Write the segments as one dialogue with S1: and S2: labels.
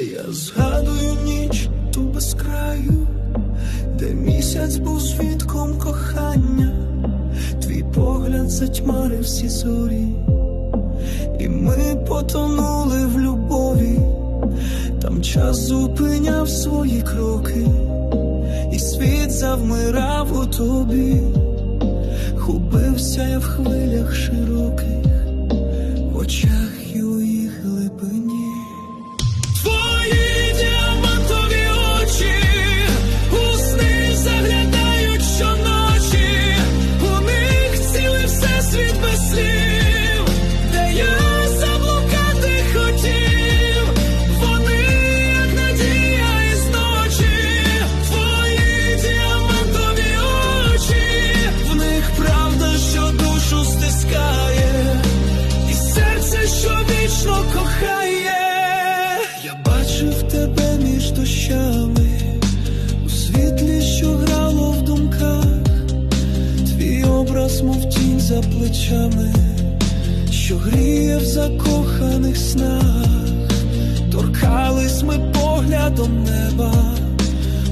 S1: Я згадую ніч ту без краю, де місяць був свідком кохання, твій погляд затьмарив всі зорі, і ми потонули в любові, там час зупиняв свої кроки, і світ завмирав у тобі, губився я в хвилях образ, мов тінь за плечами, що гріє в закоханих снах, торкались ми поглядом неба,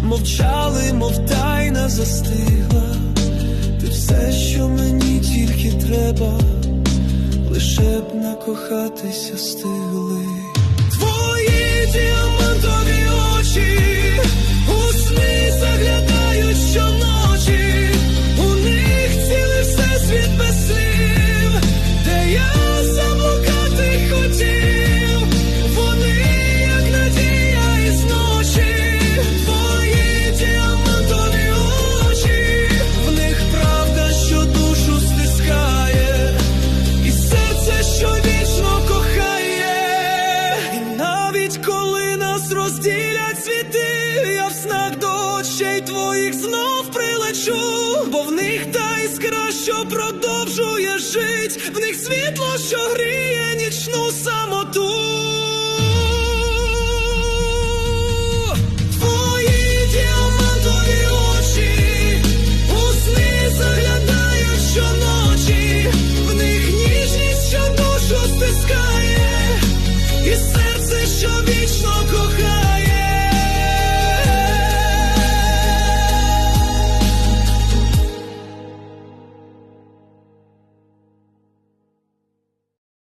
S1: мовчали, мов тайна застигла, ти все, що мені тільки треба лише б накохатися стигли. Твої діамантові світи, я в снах до очей твоїх знов прилечу, бо в них та іскра, що продовжує жить, в них світло, що гріє.